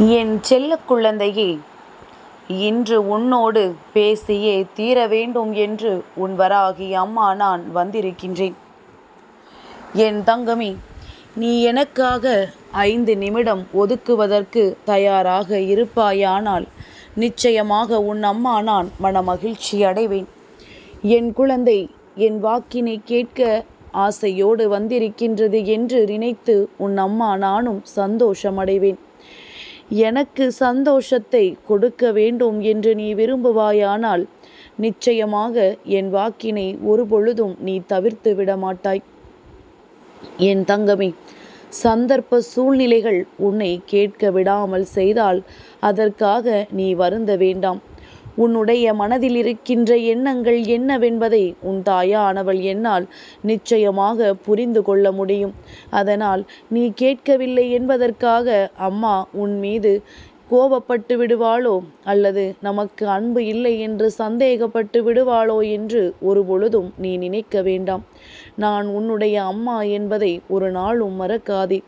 என் செல்ல குழந்தையே இன்று உன்னோடு பேசியே தீர வேண்டும் என்று உன் வராகி அம்மா நான் வந்திருக்கின்றேன். என் தங்கமே நீ எனக்காக ஐந்து நிமிடம் ஒதுக்குவதற்கு தயாராக இருப்பாயானால் நிச்சயமாக உன் அம்மா நான் மனமகிழ்ச்சி அடைவேன். என் குழந்தை என் வாக்கினை கேட்க ஆசையோடு வந்திருக்கின்றது என்று நினைத்து உன் அம்மா நானும் சந்தோஷமடைவேன். எனக்கு சந்தோஷத்தை கொடுக்க வேண்டும் என்று நீ விரும்புவாயானால் நிச்சயமாக என் வாக்கினை ஒருபொழுதும் நீ தவிர்த்து விட மாட்டாய் என் தங்கமே சந்தர்ப்ப சூழ்நிலைகள் உன்னை கேட்க விடாமல் செய்தால் அதற்காக நீ வருந்த வேண்டாம். உன்னுடைய மனதில் இருக்கின்ற எண்ணங்கள் என்னவென்பதை உன் தாயானவள் என்னால் நிச்சயமாக புரிந்து கொள்ள முடியும். அதனால் நீ கேட்கவில்லை என்பதற்காக அம்மா உன் மீது கோபப்பட்டு விடுவாளோ? அல்லது நமக்கு அன்பு இல்லை என்று சந்தேகப்பட்டு விடுவாளோ என்று ஒரு பொழுதும் நீ நினைக்க வேண்டாம். நான் உன்னுடைய அம்மா என்பதை ஒரு நாளும் மறக்காதே.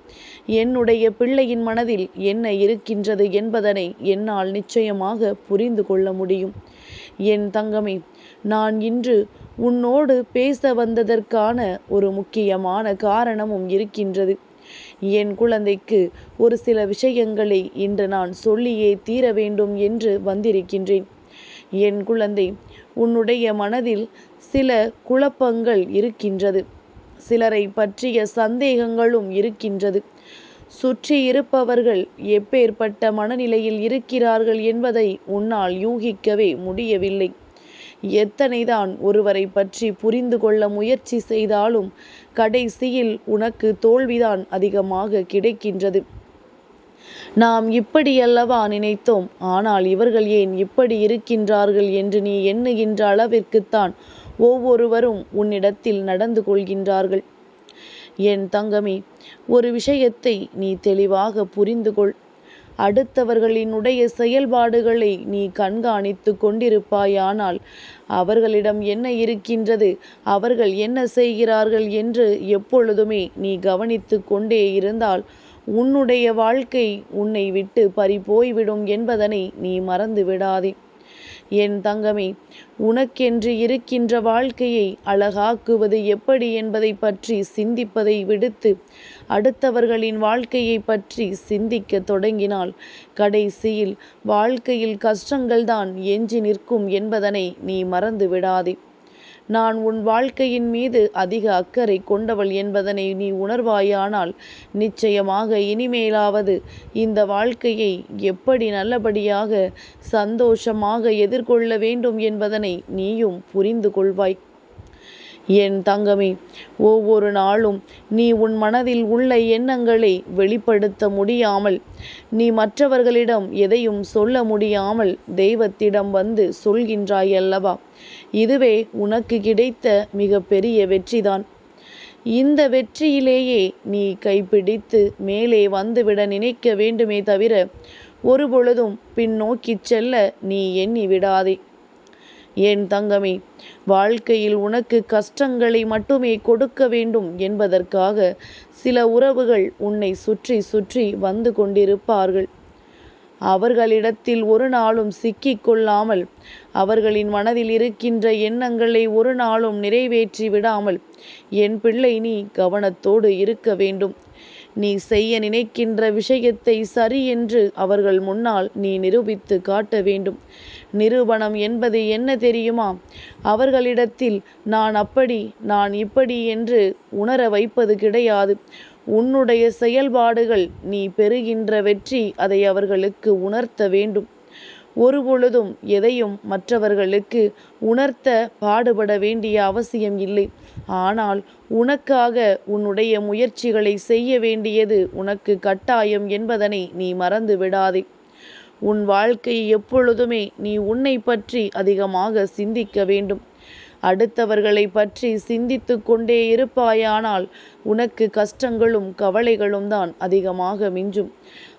என்னுடைய பிள்ளையின் மனதில் என்ன இருக்கின்றது என்பதனை என்னால் நிச்சயமாக புரிந்து கொள்ள முடியும். என் தங்கமே நான் இன்று உன்னோடு பேச வந்ததற்கான ஒரு முக்கியமான காரணமும் இருக்கின்றது. என் குழந்தைக்கு ஒரு சில விஷயங்களை இன்று நான் சொல்லியே தீர வேண்டும் என்று வந்திருக்கின்றேன். என் குழந்தை உன்னுடைய மனதில் சில குழப்பங்கள் இருக்கின்றது. சிலரை பற்றிய சந்தேகங்களும் இருக்கின்றது. சுற்றி இருப்பவர்கள் எப்பேற்பட்ட மனநிலையில் இருக்கிறார்கள் என்பதை உன்னால் யூகிக்கவே முடியவில்லை. எத்தனைதான் ஒருவரை பற்றி புரிந்து கொள்ள முயற்சி செய்தாலும் கடைசியில் உனக்கு தோல்விதான் அதிகமாக கிடைக்கின்றது. நாம் இப்படியல்லவா நினைத்தோம். ஆனால் இவர்கள் ஏன் இப்படி இருக்கின்றார்கள் என்று நீ எண்ணுகின்ற அளவிற்குத்தான் ஒவ்வொருவரும் உன்னிடத்தில் நடந்து கொள்கின்றார்கள். என் தங்கமே ஒரு விஷயத்தை நீ தெளிவாக புரிந்து கொள் அடுத்தவர்களினுடைய செயல்பாடுகளை நீ கண்காணித்து கொண்டிருப்பாயானால் அவர்களிடம் என்ன இருக்கின்றது அவர்கள் என்ன செய்கிறார்கள் என்று எப்பொழுதுமே நீ கவனித்து கொண்டே இருந்தால் உன்னுடைய வாழ்க்கை உன்னை விட்டு பறிபோய்விடும் என்பதனை நீ மறந்து விடாதே என் தங்கமே உனக்கென்று இருக்கின்ற வாழ்க்கையை அழகாக்குவது எப்படி என்பதை பற்றி சிந்திப்பதை விடுத்து அடுத்தவர்களின் வாழ்க்கையை பற்றி சிந்திக்க தொடங்கினால் கடைசியில் வாழ்க்கையில் கஷ்டங்கள்தான் எஞ்சி நிற்கும் என்பதனை நீ மறந்து விடாதே நான் உன் வாழ்க்கையின் மீது அதிக அக்கறை கொண்டவள் என்பதனை நீ உணர்வாயானால் நிச்சயமாக இனிமேலாவது இந்த வாழ்க்கையை எப்படி நல்லபடியாக சந்தோஷமாக எதிர்கொள்ள வேண்டும் என்பதனை நீயும் புரிந்து கொள்வாய். என் தங்கமே ஒவ்வொரு நாளும் நீ உன் மனதில் உள்ள எண்ணங்களை வெளிப்படுத்த முடியாமல் நீ மற்றவர்களிடம் எதையும் சொல்ல முடியாமல் தெய்வத்திடம் வந்து சொல்கின்றாய் அல்லவா இதுவே உனக்கு கிடைத்த மிகப்பெரிய வெற்றிதான். இந்த வெற்றியிலேயே நீ கைப்பிடித்து மேலே வந்துவிட நினைக்க வேண்டுமே தவிர ஒருபொழுதும் பின்னோக்கி செல்ல நீ எண்ணி விடாதே ஏன் தங்கமே? வாழ்க்கையில் உனக்கு கஷ்டங்களை மட்டுமே கொடுக்க வேண்டும் என்பதற்காக சில உறவுகள் உன்னை சுற்றி சுற்றி வந்து கொண்டிருப்பார்கள். அவர்களிடத்தில் ஒரு நாளும் சிக்கிக் கொள்ளாமல் அவர்களின் மனதில் இருக்கின்ற எண்ணங்களை ஒரு நாளும் நிறைவேற்றி விடாமல் என் பிள்ளை நீ கவனத்தோடு இருக்க வேண்டும். நீ செய்ய நினைக்கின்ற விஷயத்தை சரி என்று அவர்கள் முன்னால் நீ நிரூபித்து காட்ட வேண்டும். நிரூபணம் என்பது என்ன தெரியுமா? அவர்களிடத்தில் நான் அப்படி நான் இப்படி என்று உணர வைப்பது கிடையாது. உன்னுடைய செயல்பாடுகள் நீ பெறுகின்ற வெற்றி அதை அவர்களுக்கு உணர்த்த வேண்டும். ஒருபொழுதும் எதையும் மற்றவர்களுக்கு உணர்த்த பாடுபட வேண்டிய அவசியம் இல்லை. ஆனால் உனக்காக உன்னுடைய முயற்சிகளை செய்ய வேண்டியது உனக்கு கட்டாயம் என்பதனை நீ மறந்து விடாதே. உன் வாழ்க்கை எப்பொழுதுமே நீ உன்னை பற்றி அதிகமாக சிந்திக்க வேண்டும். அடுத்தவர்களை பற்றி சிந்தித்து கொண்டே இருப்பாயானால் உனக்கு கஷ்டங்களும் கவலைகளும் தான் அதிகமாக மிஞ்சும்.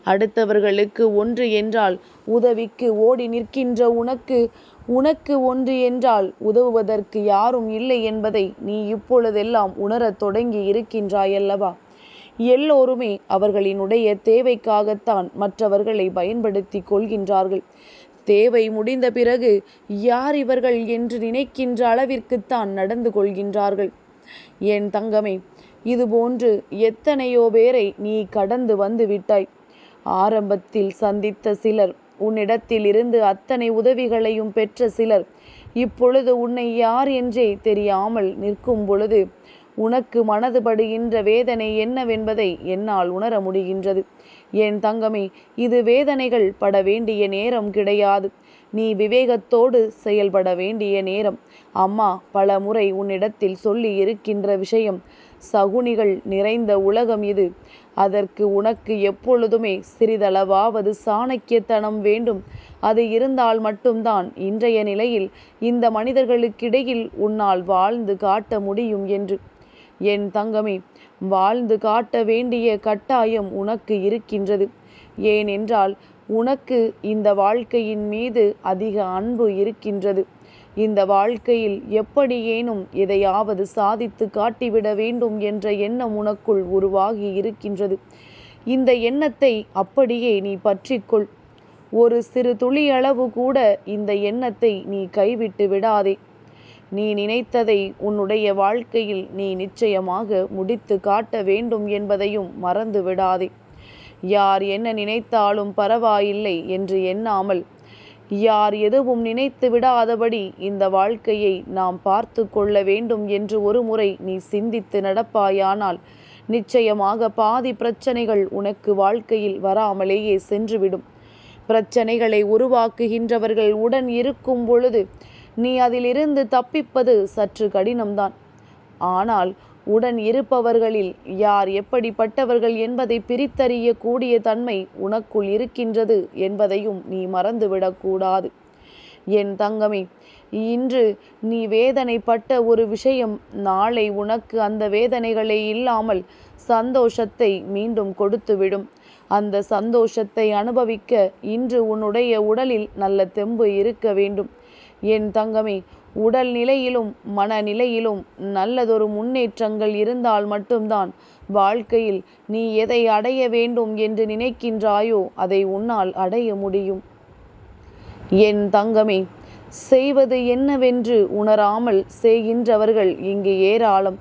அடுத்தவர்களுக்கு ஒன்று என்றால் உதவிக்கு ஓடி நிற்கின்ற உனக்கு உனக்கு ஒன்று என்றால் உதவுவதற்கு யாரும் இல்லை என்பதை நீ இப்பொழுதெல்லாம் உணரத் தொடங்கி இருக்கின்றாயல்லவா? எல்லோருமே அவர்களினுடைய தேவைக்காகத்தான் மற்றவர்களை பயன்படுத்தி கொள்கின்றார்கள். தேவை முடிந்த பிறகு யார் இவர்கள் என்று நினைக்கின்ற அளவிற்குத்தான் நடந்து கொள்கின்றார்கள். என் தங்கமே இதுபோன்று எத்தனையோ பேரை நீ கடந்து வந்து விட்டாய். ஆரம்பத்தில் சந்தித்த சிலர் உன்னிடத்தில் இருந்து அத்தனை உதவிகளையும் பெற்ற சிலர். இப்பொழுது உன்னை யார் என்றே தெரியாமல் நிற்கும் பொழுது உனக்கு மனதுபடுகின்ற வேதனை என்னவென்பதை என்னால் உணர முடிகின்றது. என் தங்கமே இது வேதனைகள் பட வேண்டிய நேரம் கிடையாது. நீ விவேகத்தோடு செயல்பட வேண்டிய நேரம். அம்மா பல முறை உன்னிடத்தில் சொல்லி இருக்கின்ற விஷயம் சகுனிகள் நிறைந்த உலகம் இது. அதற்கு உனக்கு எப்பொழுதுமே சிறிதளவாவது சாணக்கியத்தனம் வேண்டும். அது இருந்தால் மட்டும்தான் இன்றைய நிலையில் இந்த மனிதர்களுக்கிடையில் உன்னால் வாழ்ந்து காட்ட முடியும் என்று. என் தங்கமே வாழ்ந்து காட்ட வேண்டிய கட்டாயம் உனக்கு இருக்கின்றது. ஏனென்றால் உனக்கு இந்த வாழ்க்கையின் மீது அதிக அன்பு இருக்கின்றது. இந்த வாழ்க்கையில் எப்படியேனும் எதையாவது சாதித்து காட்டிவிட வேண்டும் என்ற எண்ணம் உனக்குள் உருவாகி இருக்கின்றது. இந்த எண்ணத்தை அப்படியே நீ பற்றிக்கொள். ஒரு சிறு துளியளவு கூட இந்த எண்ணத்தை நீ கைவிட்டு விடாதே. நீ நினைத்ததை உன்னுடைய வாழ்க்கையில் நீ நிச்சயமாக முடித்து காட்ட வேண்டும் என்பதையும் மறந்து விடாதே. யார் என்ன நினைத்தாலும் பரவாயில்லை என்று எண்ணாமல் யார் எதுவும் நினைத்து விடாதபடி இந்த வாழ்க்கையை நாம் பார்த்து கொள்ள வேண்டும் என்று ஒரு முறை நீ சிந்தித்து நடப்பாயானால் நிச்சயமாக பாதி பிரச்சனைகள் உனக்கு வாழ்க்கையில் வராமலேயே சென்றுவிடும். பிரச்சனைகளை உருவாக்குகின்றவர்கள் உடன் இருக்கும் பொழுது நீ அதிலிருந்து தப்பிப்பது சற்று கடினம்தான். ஆனால் உடன் இருப்பவர்களில் யார் எப்படிப்பட்டவர்கள் என்பதை பிரித்தறியக்கூடிய தன்மை உனக்குள் இருக்கின்றது என்பதையும் நீ மறந்துவிடக்கூடாது. என் தங்கமே இன்று நீ வேதனைப்பட்ட ஒரு விஷயம் நாளை உனக்கு அந்த வேதனைகளே இல்லாமல் சந்தோஷத்தை மீண்டும் கொடுத்துவிடும். அந்த சந்தோஷத்தை அனுபவிக்க இன்று உன்னுடைய உடலில் நல்ல தெம்பு இருக்க வேண்டும். என் தங்கமே உடல் நிலையிலும் மனநிலையிலும் நல்லதொரு முன்னேற்றங்கள் இருந்தால் மட்டும்தான் வாழ்க்கையில் நீ எதை அடைய வேண்டும் என்று நினைக்கின்றாயோ அதை உன்னால் அடைய முடியும். என் தங்கமே செய்வது என்னவென்று உணராமல் செய்கின்றவர்கள் இங்கு ஏராளம்.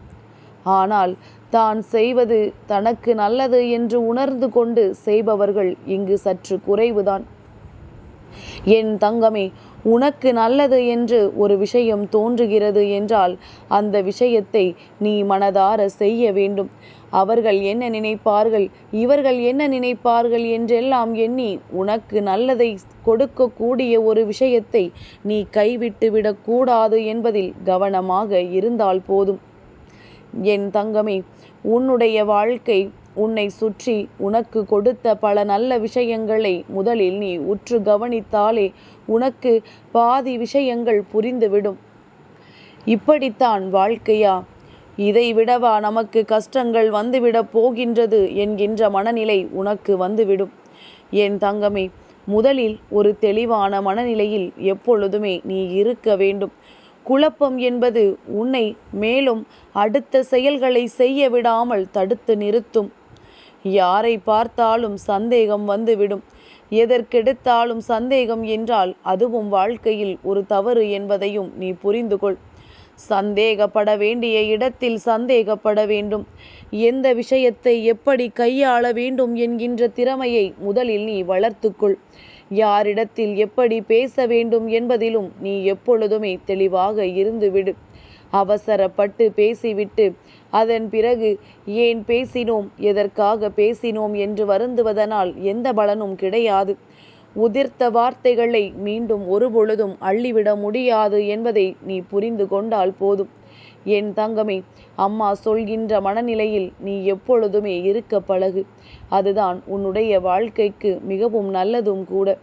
ஆனால் தான் செய்வது தனக்கு நல்லது என்று உணர்ந்து கொண்டு செய்பவர்கள் இங்கு சற்று குறைவுதான். என் தங்கமே உனக்கு நல்லது என்று ஒரு விஷயம் தோன்றுகிறது என்றால் அந்த விஷயத்தை நீ மனதார செய்ய வேண்டும். அவர்கள் என்ன நினைப்பார்கள்? இவர்கள் என்ன நினைப்பார்கள் என்றெல்லாம் எண்ணி உனக்கு நல்லதை கொடுக்கக்கூடிய ஒரு விஷயத்தை நீ கைவிட்டு விடக்கூடாது என்பதில் கவனமாக இருந்தால் போதும். என் தங்கமே உன்னுடைய வாழ்க்கை உன்னை சுற்றி உனக்கு கொடுத்த பல நல்ல விஷயங்களை முதலில் நீ உற்று கவனித்தாலே உனக்கு பாதி விஷயங்கள் புரிந்துவிடும். இப்படித்தான் வாழ்க்கையா? இதை விடவா நமக்கு கஷ்டங்கள் வந்துவிடப் போகின்றது என்கின்ற மனநிலை உனக்கு வந்துவிடும். என் தங்கமே முதலில் ஒரு தெளிவான மனநிலையில் எப்பொழுதுமே நீ இருக்க வேண்டும். குழப்பம் என்பது உன்னை மேலும் அடுத்த செயல்களை செய்ய விடாமல் தடுத்து நிறுத்தும். யாரை பார்த்தாலும் சந்தேகம் வந்துவிடும். எதற்கெடுத்தாலும் சந்தேகம் என்றால் அதுவும் வாழ்க்கையில் ஒரு தவறு என்பதையும் நீ புரிந்து கொள் சந்தேகப்பட வேண்டிய இடத்தில் சந்தேகப்பட வேண்டும். எந்த விஷயத்தை எப்படி கையாள வேண்டும் என்கின்ற திறமையை முதலில் நீ வளர்த்துக்கொள். யாரிடத்தில் எப்படி பேச வேண்டும் என்பதிலும் நீ எப்பொழுதுமே தெளிவாக இருந்துவிடு. அவசரப்பட்டு பேசிவிட்டு அதன் பிறகு ஏன் பேசினோம் எதற்காக பேசினோம் என்று வருந்துவதனால் எந்த பலனும் கிடையாது. உதிர்த்த வார்த்தைகளை மீண்டும் ஒருபொழுதும் அள்ளிவிட முடியாது என்பதை நீ புரிந்து கொண்டால் போதும். என் தங்கமே அம்மா சொல்கின்ற மனநிலையில் நீ எப்பொழுதுமே இருக்க பழகு. அதுதான் உன்னுடைய வாழ்க்கைக்கு மிகவும் நல்லதும் கூட.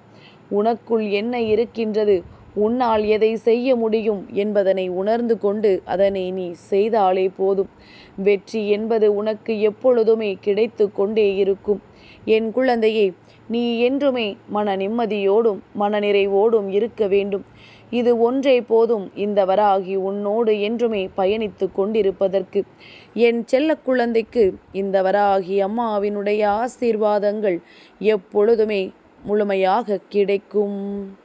உனக்குள் என்ன இருக்கின்றது? உன்னால் எதை செய்ய முடியும் என்பதனை உணர்ந்து கொண்டு அதனை நீ செய்தாலே போதும். வெற்றி என்பது உனக்கு எப்பொழுதுமே கிடைத்து கொண்டே இருக்கும். என் குழந்தையே நீ என்றுமே மன நிம்மதியோடும் மனநிறைவோடும் இருக்க வேண்டும். இது ஒன்றே போதும் இந்த வராகி உன்னோடு என்றுமே பயணித்து கொண்டிருப்பதற்கு. என் செல்ல குழந்தைக்கு இந்த வராகி அம்மாவினுடைய ஆசீர்வாதங்கள் எப்பொழுதுமே முழுமையாக கிடைக்கும்.